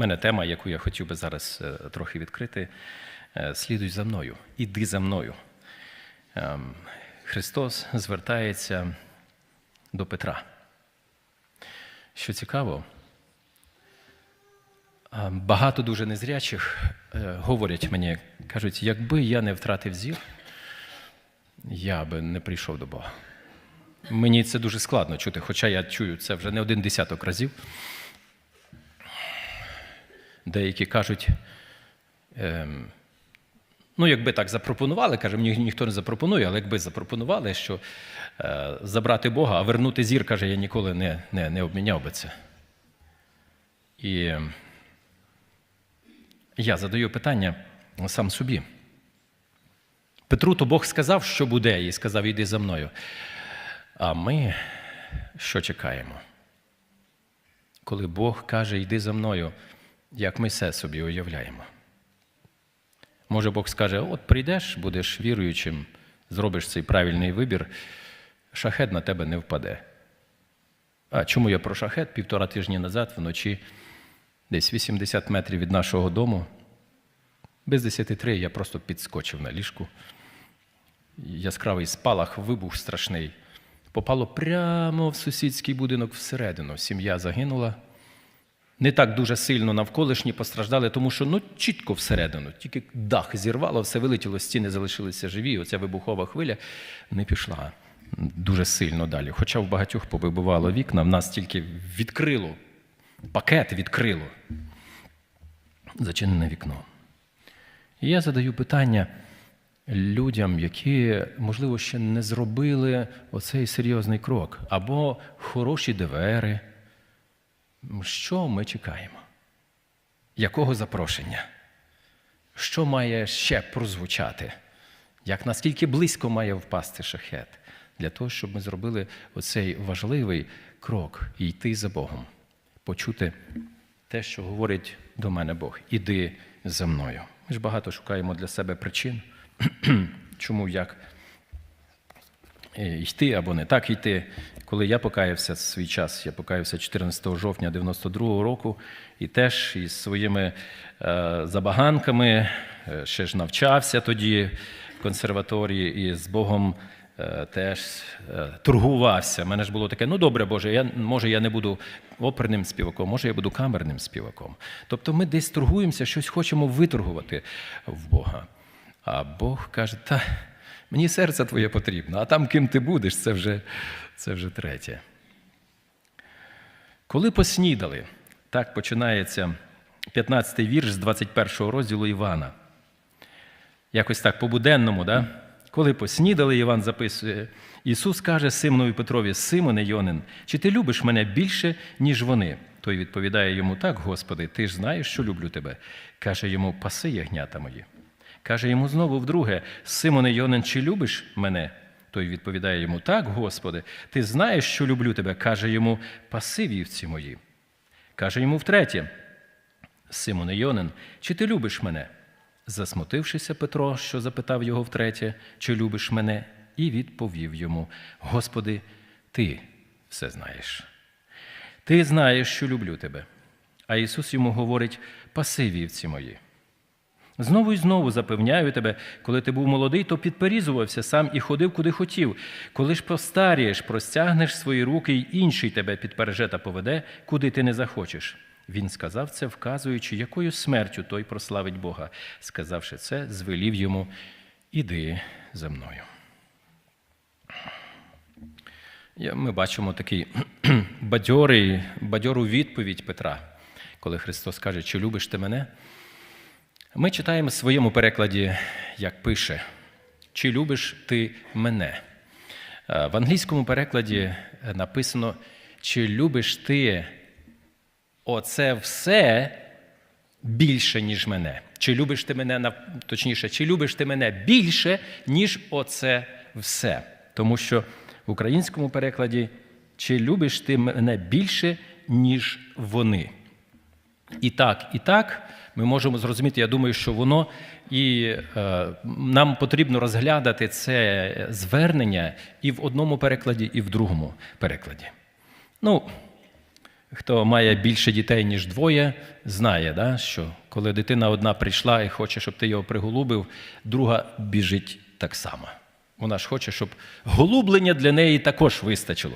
мене тема, яку я хотів би зараз е, трохи відкрити. Е, Слідуй за мною, іди за мною. Ем, Христос звертається до Петра. Що цікаво, багато дуже незрячих е, говорять мені, кажуть, якби я не втратив зір, я би не прийшов до Бога. Мені це дуже складно чути, хоча я чую це вже не один десяток разів. Деякі кажуть, ем, ну, якби так запропонували, каже, мені ніхто не запропонує, але якби запропонували, що е, забрати Бога, а вернути зір, каже, я ніколи не, не, не обміняв би це. І ем, я задаю питання сам собі. Петру то Бог сказав, що буде, і сказав, іди за мною. А ми що чекаємо? Коли Бог каже, йди за мною, як ми все собі уявляємо. Може, Бог скаже: от прийдеш, будеш віруючим, зробиш цей правильний вибір, шахет на тебе не впаде. А чому я про шахет? Півтора тижні назад, вночі, десь 80 метрів від нашого дому, без 10 я просто підскочив на ліжку. Яскравий спалах, вибух страшний. Попало прямо в сусідський будинок всередину. Сім'я загинула. Не так дуже сильно навколишні постраждали, тому що ну, чітко всередину. Тільки дах зірвало, все вилетіло, стіни залишилися живі. Оця вибухова хвиля не пішла дуже сильно далі. Хоча в багатьох повибивало вікна, в нас тільки відкрило, пакет відкрило. Зачинене вікно. І я задаю питання людям, які, можливо, ще не зробили оцей серйозний крок, або хороші ДВРи. Що ми чекаємо? Якого запрошення? Що має ще прозвучати? Як наскільки близько має впасти шахет для того, щоб ми зробили оцей важливий крок і йти за Богом, почути те, що говорить до мене Бог. Іди за мною. Ми ж багато шукаємо для себе причин, чому як йти або не так йти. Коли я покаявся свій час, я покаявся 14 жовтня 92-го року, і теж із своїми е, забаганками е, ще ж навчався тоді в консерваторії і з Богом е, теж е, торгувався. У мене ж було таке: ну добре, Боже, я, може я не буду оперним співаком, може я буду камерним співаком. Тобто ми десь торгуємося, щось хочемо виторгувати в Бога. А Бог каже, та мені серце твоє потрібно, а там ким ти будеш, це вже, це вже третє. Коли поснідали, так починається 15-й вірш з 21-го розділу Івана. Якось так по-буденному, да? коли поснідали, Іван записує, Ісус каже Симонові Петрові, Симоне Йонин, чи ти любиш мене більше, ніж вони? Той відповідає йому, так, Господи, ти ж знаєш, що люблю тебе. Каже йому, паси ягнята мої. Каже йому знову вдруге: Симоне Йонин, чи любиш мене? Той відповідає йому: Так, Господи, ти знаєш, що люблю тебе. Каже йому, паси вівці мої. Каже йому втретє: Симоне Йонин, чи ти любиш мене? Засмутившися Петро, що запитав його втретє, чи любиш мене, і відповів йому: Господи, ти все знаєш. Ти знаєш, що люблю тебе. А Ісус йому говорить: паси вівці мої. Знову і знову запевняю тебе, коли ти був молодий, то підперізувався сам і ходив, куди хотів. Коли ж постарієш, простягнеш свої руки, й інший тебе підпереже та поведе, куди ти не захочеш. Він сказав це, вказуючи, якою смертю той прославить Бога. Сказавши це, звелів йому: Іди за мною. Ми бачимо такий бадьорий, бадьору відповідь Петра, коли Христос каже, чи любиш ти мене? Ми читаємо в своєму перекладі, як пише, чи любиш ти мене? Е, В англійському перекладі е, написано, чи любиш ти оце все більше, ніж мене? Чи любиш ти мене точніше, чи любиш ти мене більше, ніж оце все? Тому що в українському перекладі, чи любиш ти мене більше, ніж вони? І так, і так ми можемо зрозуміти, я думаю, що воно і е, нам потрібно розглядати це звернення і в одному перекладі, і в другому перекладі. Ну, Хто має більше дітей, ніж двоє, знає, да, що коли дитина одна прийшла і хоче, щоб ти його приголубив, друга біжить так само. Вона ж хоче, щоб голублення для неї також вистачило.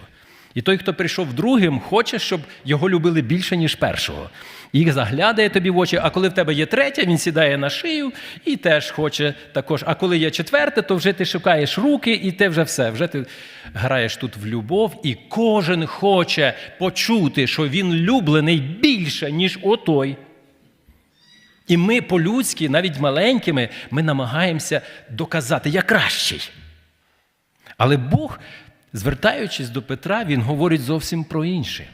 І той, хто прийшов другим, хоче, щоб його любили більше, ніж першого. І заглядає тобі в очі, а коли в тебе є третя, він сідає на шию і теж хоче також. А коли є четверте, то вже ти шукаєш руки, і ти вже все. Вже ти граєш тут в любов, і кожен хоче почути, що він люблений більше, ніж отой. І ми по-людськи, навіть маленькими, ми намагаємося доказати, я кращий. Але Бог, звертаючись до Петра, він говорить зовсім про інше.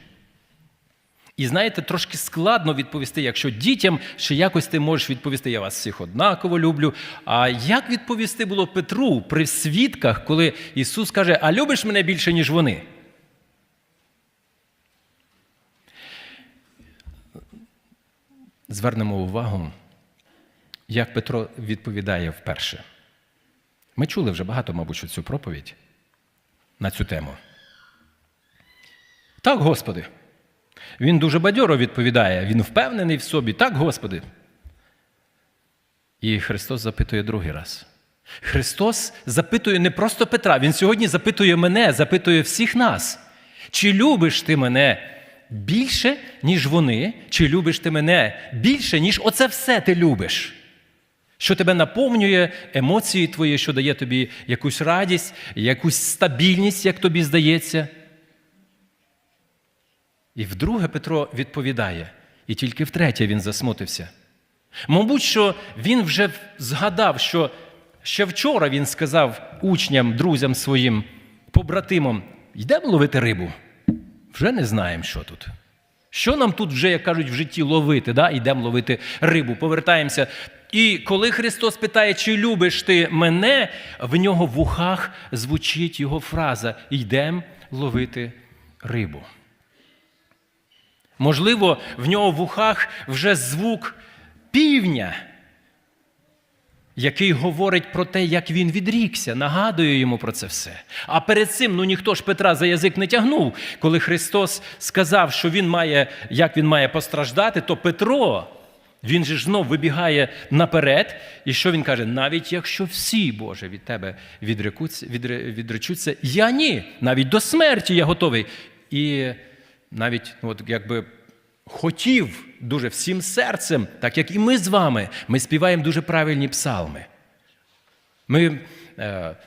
І знаєте, трошки складно відповісти, якщо дітям ще якось ти можеш відповісти, я вас всіх однаково люблю. А як відповісти було Петру при свідках, коли Ісус каже, а любиш мене більше, ніж вони? Звернемо увагу, як Петро відповідає вперше. Ми чули вже багато, мабуть, цю проповідь на цю тему. Так, Господи. Він дуже бадьоро відповідає, він впевнений в собі. Так, Господи. І Христос запитує другий раз. Христос запитує не просто Петра, Він сьогодні запитує мене, запитує всіх нас. Чи любиш ти мене більше, ніж вони, чи любиш ти мене більше, ніж оце все ти любиш? Що тебе наповнює емоції твої, що дає тобі якусь радість, якусь стабільність, як тобі здається. І вдруге Петро відповідає, і тільки втретє він засмутився. Мабуть, що він вже згадав, що ще вчора він сказав учням, друзям своїм, побратимам, йдемо ловити рибу. Вже не знаємо, що тут. Що нам тут вже, як кажуть, в житті ловити? Да? Йдемо ловити рибу, повертаємося. І коли Христос питає, чи любиш ти мене, в нього в ухах звучить його фраза Йдемо ловити рибу. Можливо, в нього в ухах вже звук півня, який говорить про те, як він відрікся, нагадує йому про це все. А перед цим ну ніхто ж Петра за язик не тягнув. Коли Христос сказав, що він має, як він має постраждати, то Петро, він же ж знов вибігає наперед. І що він каже? Навіть якщо всі, Боже, від тебе відречуться, я ні, навіть до смерті я готовий. І навіть ну, от якби хотів дуже всім серцем, так як і ми з вами, ми співаємо дуже правильні псалми. Ми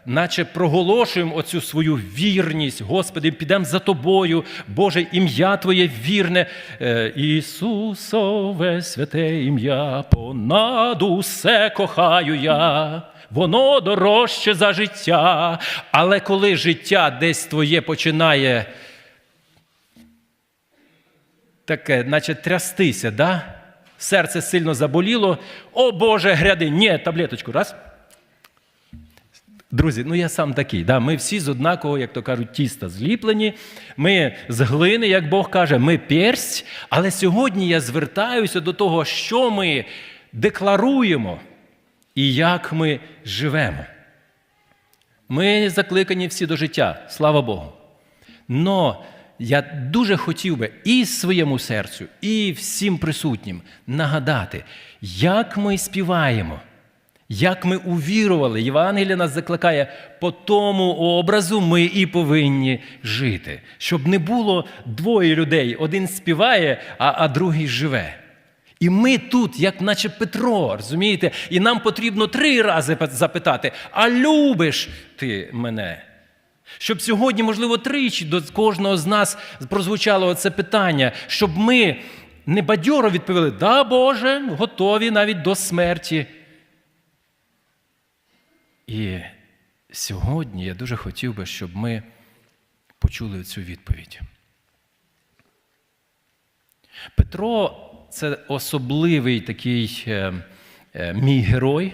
наче проголошуємо оцю свою вірність, Господи, підемо за Тобою, Боже, ім'я Твоє вірне, е, Ісусове святе ім'я, понад усе кохаю я. Воно дорожче за життя. Але коли життя десь твоє починає таке, наче трястися, да? серце сильно заболіло. О Боже, гряди, ні, таблеточку, раз. Друзі, ну я сам такий. Да? Ми всі з однакового, як то кажуть, тіста зліплені. Ми з глини, як Бог каже, ми персть. Але сьогодні я звертаюся до того, що ми декларуємо і як ми живемо. Ми закликані всі до життя, слава Богу. Но я дуже хотів би і своєму серцю, і всім присутнім нагадати, як ми співаємо, як ми увірували. Євангелія нас закликає, по тому образу ми і повинні жити. Щоб не було двоє людей: один співає, а, а другий живе. І ми тут, як наче Петро, розумієте, і нам потрібно три рази запитати: а любиш ти мене? Щоб сьогодні, можливо, тричі до кожного з нас прозвучало це питання, щоб ми не бадьоро відповіли, да, Боже, готові навіть до смерті. І сьогодні я дуже хотів би, щоб ми почули цю відповідь. Петро це особливий такий е, е, мій герой.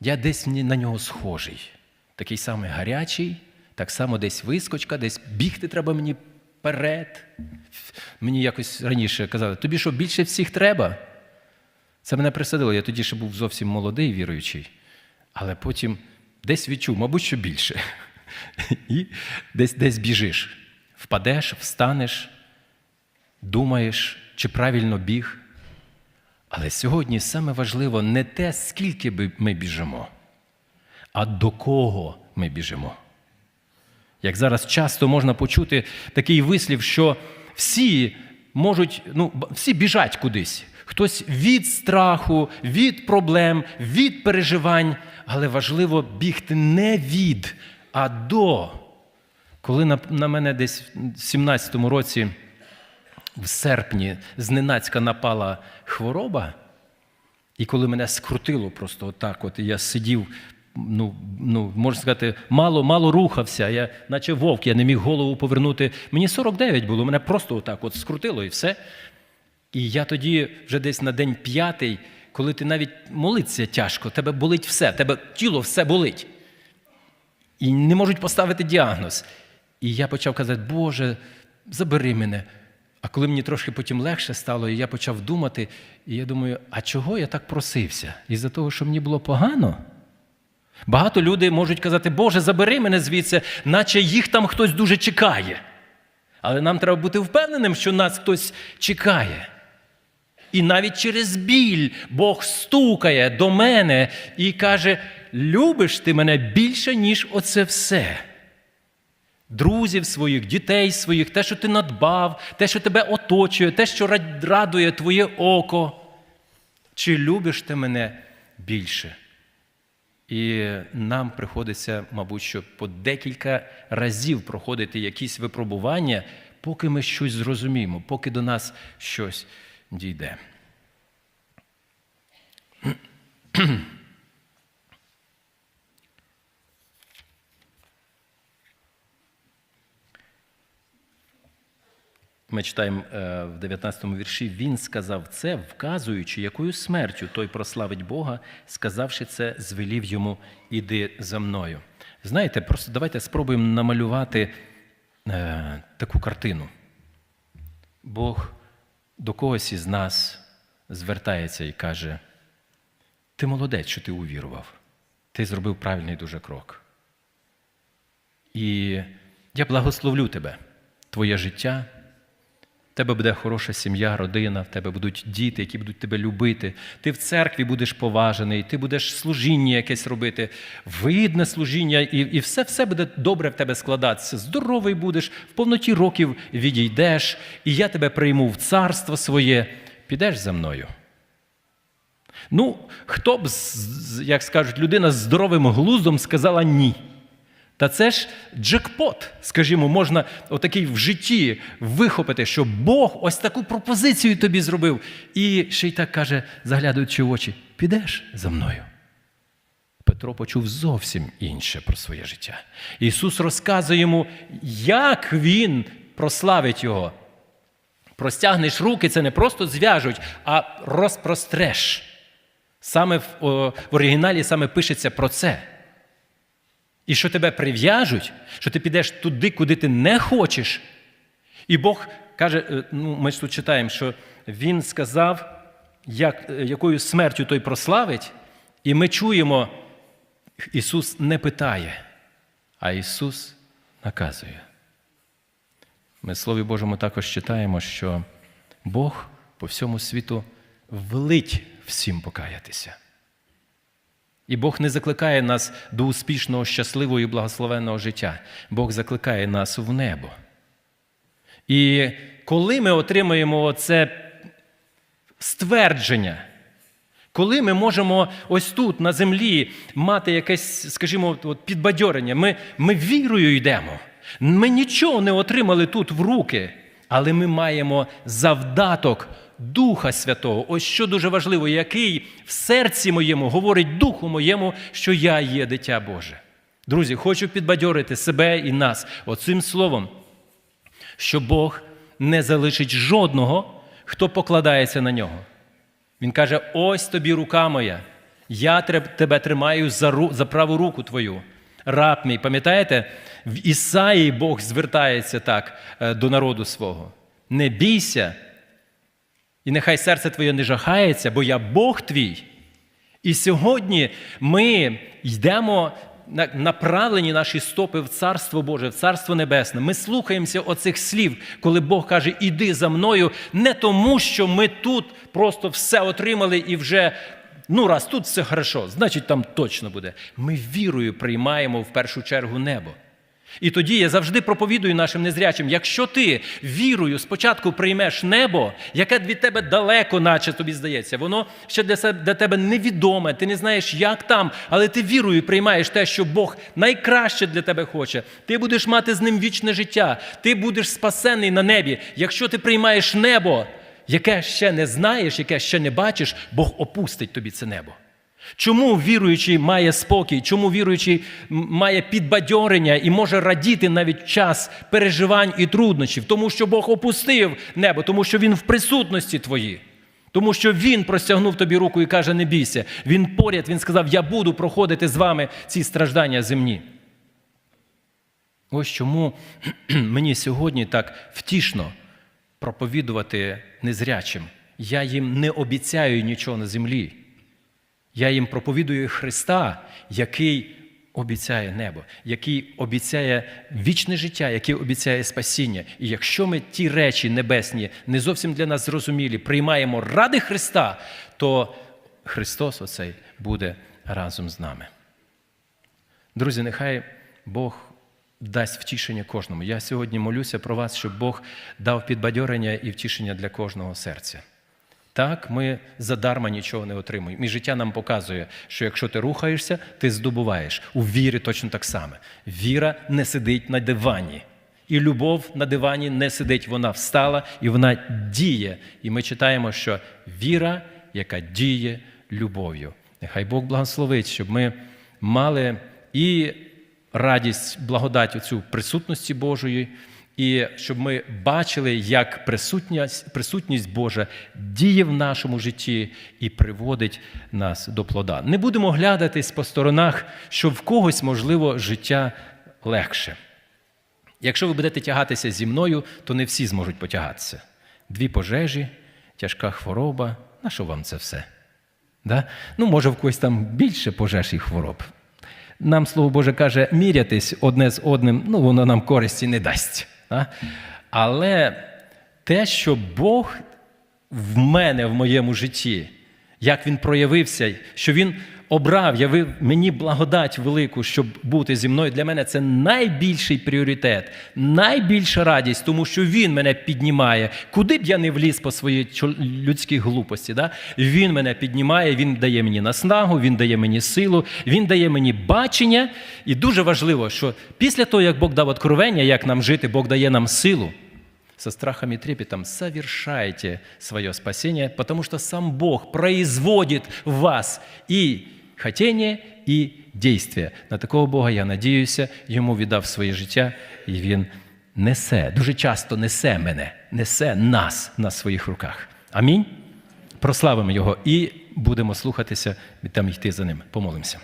Я десь на нього схожий. Такий самий гарячий, так само десь вискочка, десь бігти треба мені вперед. Мені якось раніше казали, тобі що більше всіх треба? Це мене присадило. Я тоді ще був зовсім молодий, віруючий, але потім десь відчув, мабуть, що більше. І десь десь біжиш, впадеш, встанеш. думаєш, чи правильно біг. Але сьогодні саме важливо не те, скільки ми біжимо, а до кого ми біжимо. Як зараз часто можна почути такий вислів, що всі можуть, ну, всі біжать кудись. Хтось від страху, від проблем, від переживань, але важливо бігти не від, а до. Коли на, на мене десь в 17-му році, в серпні, зненацька напала хвороба, і коли мене скрутило просто отак, от, і я сидів, ну, ну, можна сказати, мало, мало рухався, я, наче вовк, я не міг голову повернути. Мені 49 було, мене просто отак от скрутило і все. І я тоді, вже десь на день п'ятий, коли ти навіть молиться тяжко, тебе болить все, тебе тіло все болить. І не можуть поставити діагноз. І я почав казати, Боже, забери мене. А коли мені трошки потім легше стало, і я почав думати, і я думаю, а чого я так просився? Із-за того, що мені було погано? Багато людей можуть казати, Боже, забери мене звідси, наче їх там хтось дуже чекає. Але нам треба бути впевненим, що нас хтось чекає. І навіть через біль Бог стукає до мене і каже: любиш ти мене більше, ніж оце все. Друзів своїх, дітей своїх, те, що ти надбав, те, що тебе оточує, те, що радує твоє око. Чи любиш ти мене більше? І нам приходиться, мабуть, що по декілька разів проходити якісь випробування, поки ми щось зрозуміємо, поки до нас щось дійде. Ми читаємо е, в 19 му вірші, він сказав це, вказуючи, якою смертю той прославить Бога, сказавши це, звелів йому іди за мною. Знаєте, просто давайте спробуємо намалювати е, таку картину. Бог до когось із нас звертається і каже: Ти молодець, що ти увірував, ти зробив правильний дуже крок. І я благословлю тебе, твоє життя. Тебе буде хороша сім'я, родина, в тебе будуть діти, які будуть тебе любити. Ти в церкві будеш поважений, ти будеш служіння якесь робити, видне служіння, і і все все буде добре в тебе складатися. Здоровий будеш, в повноті років відійдеш, і я тебе прийму в царство своє. Підеш за мною. Ну, хто б, як скажуть, людина з здоровим глуздом сказала ні. Та це ж джекпот, скажімо, можна отакий в житті вихопити, що Бог ось таку пропозицію тобі зробив. І ще й так каже, заглядаючи в очі, підеш за мною. Петро почув зовсім інше про своє життя. Ісус розказує йому, як Він прославить Його. Простягнеш руки, це не просто зв'яжуть, а розпростреш. Саме в, оригіналі саме пишеться про це. І що тебе прив'яжуть, що ти підеш туди, куди ти не хочеш. І Бог каже, е, ну, ми тут читаємо, що Він сказав, як, е, якою смертю той прославить, і ми чуємо, Ісус не питає, а Ісус наказує. Ми в Слові Божому також читаємо, що Бог по всьому світу велить всім покаятися. І Бог не закликає нас до успішного, щасливого і благословенного життя. Бог закликає нас в небо. І коли ми отримаємо це ствердження, коли ми можемо ось тут, на землі, мати якесь, скажімо, от підбадьорення, ми, ми вірою йдемо. Ми нічого не отримали тут в руки, але ми маємо завдаток Духа Святого. Ось що дуже важливо, який в серці моєму говорить Духу моєму, що я є дитя Боже. Друзі, хочу підбадьорити себе і нас оцим словом, що Бог не залишить жодного, хто покладається на нього. Він каже: ось тобі рука моя, я тебе тримаю за, ру, за праву руку твою. Раб мій, пам'ятаєте, в Ісаї Бог звертається так е, до народу свого. Не бійся, і нехай серце твоє не жахається, бо я Бог твій. І сьогодні ми йдемо направлені наші стопи в Царство Боже, в Царство Небесне. Ми слухаємося оцих слів, коли Бог каже, іди за мною, не тому, що ми тут просто все отримали і вже. Ну, раз тут все хорошо, значить там точно буде. Ми вірою приймаємо в першу чергу небо. І тоді я завжди проповідую нашим незрячим: якщо ти вірою спочатку приймеш небо, яке від тебе далеко, наче тобі здається, воно ще для, тебе невідоме, ти не знаєш, як там, але ти вірою приймаєш те, що Бог найкраще для тебе хоче. Ти будеш мати з ним вічне життя, ти будеш спасений на небі. Якщо ти приймаєш небо, яке ще не знаєш, яке ще не бачиш, Бог опустить тобі це небо. Чому віруючий має спокій? Чому віруючий має підбадьорення і може радіти навіть час переживань і труднощів? Тому що Бог опустив небо, тому що Він в присутності твоїй. Тому що Він простягнув тобі руку і каже: не бійся. Він поряд, він сказав: Я буду проходити з вами ці страждання земні. Ось чому мені сьогодні так втішно проповідувати незрячим. Я їм не обіцяю нічого на землі. Я їм проповідую Христа, який обіцяє небо, який обіцяє вічне життя, який обіцяє спасіння. І якщо ми ті речі небесні не зовсім для нас зрозумілі, приймаємо ради Христа, то Христос оцей буде разом з нами. Друзі, нехай Бог дасть втішення кожному. Я сьогодні молюся про вас, щоб Бог дав підбадьорення і втішення для кожного серця. Так, ми задарма нічого не отримуємо. І життя нам показує, що якщо ти рухаєшся, ти здобуваєш. У вірі точно так само. Віра не сидить на дивані. І любов на дивані не сидить, вона встала і вона діє. І ми читаємо, що віра, яка діє любов'ю. Нехай Бог благословить, щоб ми мали і радість, благодать цю присутності Божої, і щоб ми бачили, як присутність, присутність Божа діє в нашому житті і приводить нас до плода. Не будемо глядатись по сторонах, що в когось, можливо, життя легше. Якщо ви будете тягатися зі мною, то не всі зможуть потягатися. Дві пожежі, тяжка хвороба. На що вам це все? Да? Ну, може, в когось там більше пожеж і хвороб. Нам слово Боже каже, мірятись одне з одним, ну, воно нам користі не дасть. Але те, що Бог в мене, в моєму житті, як він проявився, що він обрав, явив мені благодать велику, щоб бути зі мною. Для мене це найбільший пріоритет, найбільша радість, тому що він мене піднімає. Куди б я не вліз по своїй людській глупості, да? він мене піднімає, він дає мені наснагу, він дає мені силу, він дає мені бачення. І дуже важливо, що після того, як Бог дав откровення, як нам жити, Бог дає нам силу со страхом и трепетом совершайте свое спасение, потому что сам Бог производит в вас и хотение, і действие. На такого Бога я надіюся, йому віддав своє життя, і він несе, дуже часто несе мене, несе нас на своїх руках. Амінь. Прославимо Його і будемо слухатися і там йти за ним. Помолимося.